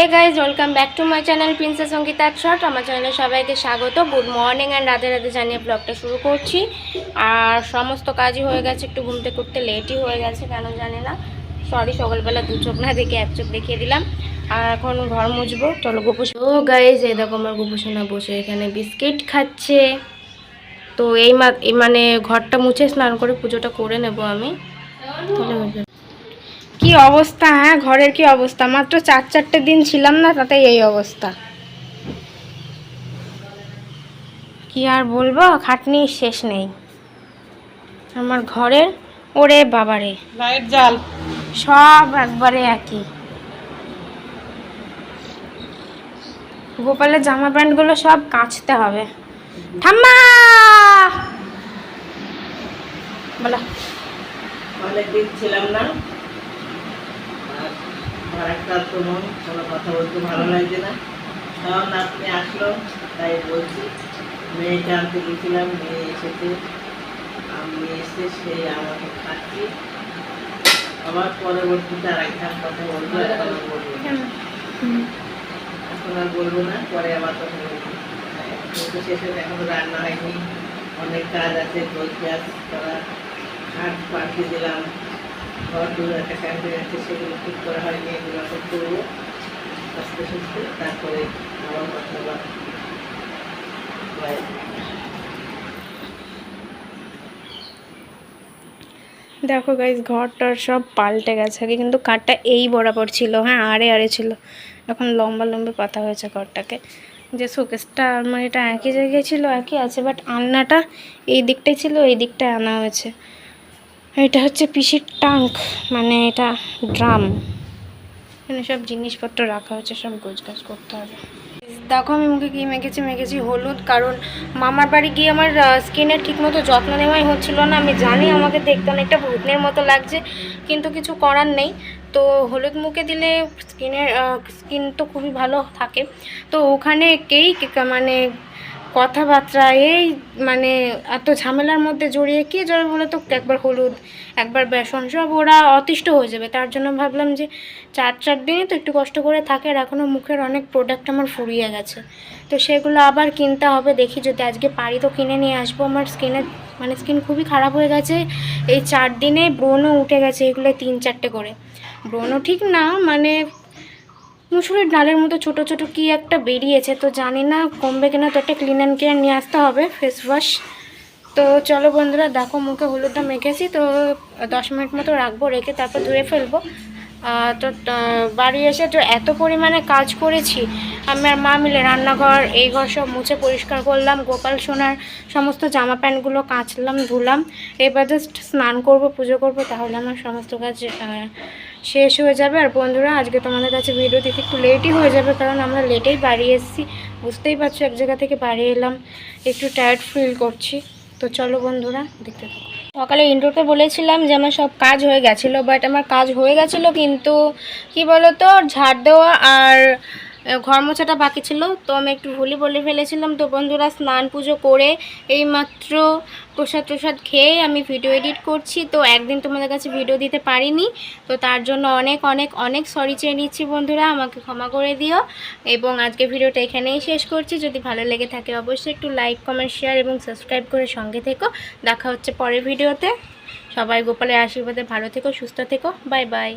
Hey guys welcome back to my channel princess Ankita short আমার চ্যানেলে সবাইকে স্বাগত। Good morning and Radhe Radhe জানিয়ে ব্লগটা শুরু করছি। আর সমস্ত কাজই হয়ে গেছে একটু ঘুমতে করতে লেটই হয়ে গেছে কেন জানি না। সরি সকালবেলা দু চোখ না দেখে এক চোখ দেখিয়ে দিলাম। আর এখন ঘর মুছবো চলো গোপুস ও গাইজ এই দেখো আমার গোপুসোনা বসে এখানে বিস্কিট খাচ্ছে। তো এই মানে ঘরটা মুছে স্নান করে পুজোটা করে নেব আমি। তাহলে হয়ে যাবে। কি অবস্থা? হ্যাঁ ঘরের কি অবস্থা? মাত্র চার চারটে দিন ছিলাম না তাতে এই অবস্থা। কি আর বলব? খাটনি শেষ নেই। আমার ঘরের? ওরে বাবারে। লাইট জাল সব একবারে একই। গোপালের জামা প্যান্টগুলো সব কাচতে হবে। ঠাম্মা! বলো। অনেকদিন ছিলাম না। ভাড়াটার কোনো কোনো কথা বলতে ভালো লাগছে না। সব নাতনি আসলো, তাই বলছি মেয়েকে আনতে গেছিলাম, মেয়ে এসেছে। আমি এসে সেই আমাকে খাচ্ছি। আবার পরবর্তীতে আর একটা কথা বলব, এখন আর বলব এখন আর বলব না, পরে আবার কথা বলব। শেষে এখনও রান্না হয়নি। অনেক কাজ আছে, বই ক্লাস করা হাট পাঠিয়ে দিলাম ঘর দূর একটা ক্যাম্পে আছে সেগুলো ঠিক করা এগুলো সব করব আস্তে সুস্তে তারপরে কথা Bye. দেখো গাইজ ঘরটার সব পাল্টে গেছে। আগে কিন্তু কাঠটা এই বরাবর ছিল হ্যাঁ আড়ে আড়ে ছিল। এখন লম্বা লম্বা পাতা হয়েছে ঘরটাকে। যে শোকেসটা আলমারিটা একই জায়গায় ছিল, একই আছে বাট আলনাটা এই দিকটাই ছিল, এই দিকটায় আনা হয়েছে। এটা হচ্ছে পিসির টাঙ্ক মানে এটা ড্রাম। এখানে সব জিনিসপত্র রাখা হচ্ছে, সব গোছগাছ করতে হবে। দেখো আমি মুখে কি মেখেছি মেখেছি হলুদ, কারণ মামার বাড়ি গিয়ে আমার স্কিনের ঠিকমতো যত্ন নেওয়াই হচ্ছিল না। আমি জানি আমাকে দেখতে অনেকটা ভূতনের মতো লাগছে, কিন্তু কিছু করার নেই। তো হলুদ মুখে দিলে স্কিনের স্কিন তো খুবই ভালো থাকে। তো ওখানে কেই মানে কথাবার্তা, এই মানে এত ঝামেলার মধ্যে জড়িয়ে কে জড়ে বলে তো? একবার হলুদ, একবার বেসন, সব ওরা অতিষ্ঠ হয়ে যাবে। তার জন্য ভাবলাম যে চার চার দিনই তো একটু কষ্ট করে থাকে আর এখনও মুখের অনেক প্রোডাক্ট আমার ফুরিয়ে গেছে। তো সেগুলো আবার কিনতে হবে, দেখি যদি আজকে পারি তো কিনে নিয়ে আসব। আমার স্কিনের মানে স্কিন খুবই খারাপ হয়ে গেছে। এই চার দিনে ব্রণও উঠে গেছে এগুলো তিন চারটে করে। ব্রণও ঠিক না মানে মুসুরির ডালের মতো ছোট ছোট কি একটা বেরিয়েছে তো জানি না, কমবে কিনা তো একটা ক্লিন অ্যান্ড কেয়ার নিয়ে আসতে হবে ফেস ওয়াশ তো চলো বন্ধুরা, দেখো মুখে হলুদটা মেখেছি, তো দশ মিনিট মতো রাখব, রেখে তারপর ধুয়ে ফেলব। তো বাড়ি এসে তো এত পরিমাণে কাজ করেছি, আমি আর মা মিলে রান্নাঘর, এই ঘর সব মুছে পরিষ্কার করলাম, গোপাল সোনার সমস্ত জামা প্যান্টগুলো কাচলাম, ধুলাম, এবার জাস্ট স্নান করব, পুজো করব, তাহলে আমার সমস্ত কাজ শেষ হয়ে যাবে। আর বন্ধুরা, আজকে তোমাদের কাছে ভিডিও দিতে একটু লেটই হয়ে যাবে কারণ আমরা লেটেই বাড়ি এসেছি। বুঝতেই পারছ, এক জায়গা থেকে বাড়ি এলাম। একটু টায়ার্ড ফিল করছি। তো চলো বন্ধুরা, দেখতে থাকো। সকালে ইন্ট্রোতে বলেছিলাম যে আমার সব কাজ হয়ে গেছিল বাট আমার কাজ হয়ে গেছিল কিন্তু কি বলতো? ঝাড় দেওয়া আর ঘর মোছাটা বাকি ছিল, তো আমি একটু ভুলই বলে ফেলেছিলাম। তো বন্ধুরা, স্নান পুজো করে এইমাত্র প্রসাদ প্রসাদ খেয়ে আমি ভিডিও এডিট করছি। তো একদিন তোমাদের কাছে ভিডিও দিতে পারিনি। তো তার জন্য অনেক অনেক অনেক সরি চেয়ে নিচ্ছি বন্ধুরা, আমাকে ক্ষমা করে দিও। এবং আজকে ভিডিওটা এখানেই শেষ করছি। যদি ভালো লেগে থাকে, অবশ্যই একটু লাইক কমেন্ট শেয়ার এবং সাবস্ক্রাইব করে সঙ্গে থেকো। দেখা হচ্ছে পরের ভিডিওতে সবাই গোপালের আশীর্বাদে ভালো থেকো, সুস্থ থেকো। Bye bye